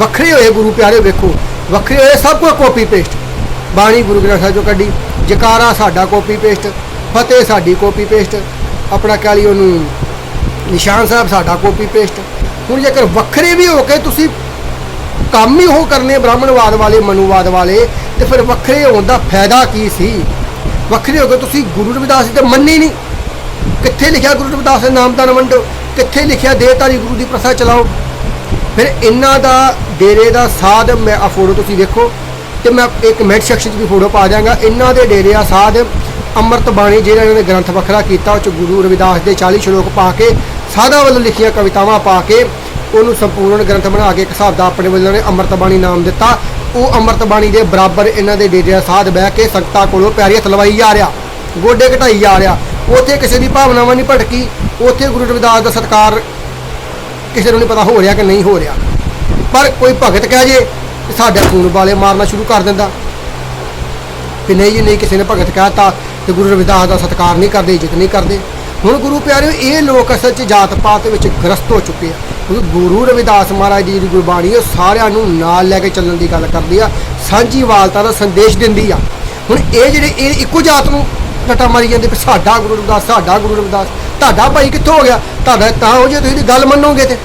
ਵੱਖਰੇ ਹੋਏ ਗੁਰੂ ਪਿਆਰੇ ਵੇਖੋ, ਵੱਖਰੇ ਹੋਏ ਸਭ ਕੁਝ ਕਾਪੀ ਪੇਸਟ ਬਾਣੀ ਗੁਰੂ ਗ੍ਰੰਥ ਸਾਹਿਬ ਚੋਂ ਕੱਢੀ, ਜਕਾਰਾ ਸਾਡਾ ਕਾਪੀ ਪੇਸਟ ਫਤਿਹ ਸਾਡੀ ਕਾਪੀ ਪੇਸਟ ਆਪਣਾ ਕਹਿ ਲਈ ਉਹਨੂੰ ਨਿਸ਼ਾਨ ਸਾਹਿਬ ਸਾਡਾ ਕਾਪੀ ਪੇਸਟ ਹੁਣ ਜੇਕਰ ਵੱਖਰੇ ਵੀ ਹੋ ਕੇ ਤੁਸੀਂ ਕੰਮ ਹੀ ਉਹ ਕਰਨੇ ਬ੍ਰਾਹਮਣਵਾਦ ਵਾਲੇ, ਮਨੂਵਾਦ ਵਾਲੇ, ਤੇ ਫਿਰ ਵੱਖਰੇ ਹੋਣ ਦਾ ਫਾਇਦਾ ਕੀ ਸੀ? ਵੱਖਰੇ ਹੋ ਕੇ ਤੁਸੀਂ ਗੁਰੂ ਰਵਿਦਾਸ ਜੀ ਤੇ ਮੰਨੇ ਨਹੀਂ। ਕਿੱਥੇ ਲਿਖਿਆ ਗੁਰੂ ਰਵਿਦਾਸ ਦੇ ਨਾਮ ਦਾ ਵੰਡੋ ਕਿੱਥੇ ਲਿਖਿਆ ਦੇਹਤਾਰੀ ਗੁਰੂ ਦੀ ਪ੍ਰਥਾ ਚਲਾਓ? ਫਿਰ ਇਹਨਾਂ ਦਾ ਡੇਰੇ ਦਾ ਸਾਧ ਮੈਂ ਆ ਫੋਟੋ ਤੁਸੀਂ ਦੇਖੋ ਤੇ ਮੈਂ ਇੱਕ ਕਮੈਂਟ ਸੈਕਸ਼ਨ 'ਚ ਵੀ ਫੋਟੋ ਪਾ ਦਿਆਂਗਾ। ਇਹਨਾਂ ਦੇ ਡੇਰੇ ਆ ਸਾਧ ਅੰਮ੍ਰਿਤ ਬਾਣੀ ਜਿਹੜਾ ਇਹਨਾਂ ਨੇ ਗ੍ਰੰਥ ਵੱਖਰਾ ਕੀਤਾ, ਉਹ 'ਚ ਗੁਰੂ ਰਵਿਦਾਸ ਦੇ 40 ਸ਼ਲੋਕ ਪਾ ਕੇ, ਸਾਧਾਂ ਵੱਲੋਂ ਲਿਖੀਆਂ ਕਵਿਤਾਵਾਂ ਪਾ ਕੇ ਉਹਨੂੰ ਸੰਪੂਰਨ ਗ੍ਰੰਥ ਬਣਾ ਕੇ ਇੱਕ ਹਿਸਾਬ ਦਾ ਆਪਣੇ ਵੱਲੋਂ ਨੇ ਅੰਮ੍ਰਿਤ ਬਾਣੀ ਨਾਮ ਦਿੱਤਾ। ਉਹ ਅੰਮ੍ਰਿਤ ਬਾਣੀ ਦੇ ਬਰਾਬਰ ਇਹਨਾਂ ਦੇ ਡੇਰੇ ਦਾ ਸਾਧ ਬਹਿ ਕੇ ਸੰਗਤਾਂ ਕੋਲੋਂ ਪਿਆਰੀ ਹੱਥ ਲਵਾਈ ਜਾ ਰਿਹਾ, ਗੋਡੇ ਘਟਾਈ ਜਾ ਰਿਹਾ। ਉੱਥੇ ਕਿਸੇ ਦੀ ਭਾਵਨਾਵਾਂ ਨਹੀਂ ਭਟਕੀ, ਉੱਥੇ ਗੁਰੂ ਰਵਿਦਾਸ ਦਾ ਸਤਕਾਰ ਕਿਸੇ ਨੂੰ ਨਹੀਂ ਪਤਾ ਹੋ ਰਿਹਾ ਕਿ ਨਹੀਂ ਹੋ ਰਿਹਾ। ਪਰ ਕੋਈ ਭਗਤ ਕਹਿ ਜੇ ਕਿ ਸਾਡੇ ਖੂਨ ਵਾਲੇ ਮਾਰਨਾ ਸ਼ੁਰੂ ਕਰ ਦਿੰਦਾ। ਕਿ ਨਹੀਂ ਜੀ, ਨਹੀਂ ਕਿਸੇ ਨੇ ਭਗਤ ਕਹਿਤਾ ਤੇ ਗੁਰੂ ਰਵਿਦਾਸ ਦਾ ਸਤਕਾਰ ਨਹੀਂ ਕਰਦੇ, ਇੱਜ਼ਤ ਨਹੀਂ ਕਰਦੇ। ਹੁਣ ਗੁਰੂ ਪਿਆਰਿਓ, ਇਹ ਲੋਕ ਅਸਲ 'ਚ ਜਾਤ ਪਾਤ ਵਿੱਚ ਗ੍ਰਸਤ ਹੋ ਚੁੱਕੇ ਆ। ਕਿਉਂਕਿ ਗੁਰੂ ਰਵਿਦਾਸ ਮਹਾਰਾਜ ਦੀ ਜਿਹੜੀ ਗੁਰਬਾਣੀ ਉਹ ਸਾਰਿਆਂ ਨੂੰ ਨਾਲ ਲੈ ਕੇ ਚੱਲਣ ਦੀ ਗੱਲ ਕਰਦੀ ਆ ਸਾਂਝੀ ਵਾਲਤਾ ਦਾ ਸੰਦੇਸ਼ ਦਿੰਦੀ ਆ। ਹੁਣ ਇਹ ਜਿਹੜੇ, ਇਹ ਇੱਕੋ ਜਾਤ ਨੂੰ ਟੱਟਾ ਮਾਰੀ ਜਾਂਦੇ ਵੀ ਸਾਡਾ ਗੁਰੂ ਰਵਿਦਾਸ, ਸਾਡਾ ਗੁਰੂ ਰਵਿਦਾਸ, ਤੁਹਾਡਾ ਭਾਈ ਕਿੱਥੋਂ ਹੋ ਗਿਆ? ਤੁਹਾਡਾ ਤਾਂ ਹੋ ਜੇ ਤੁਸੀਂ ਗੱਲ ਮੰਨੋਗੇ ਤੇ।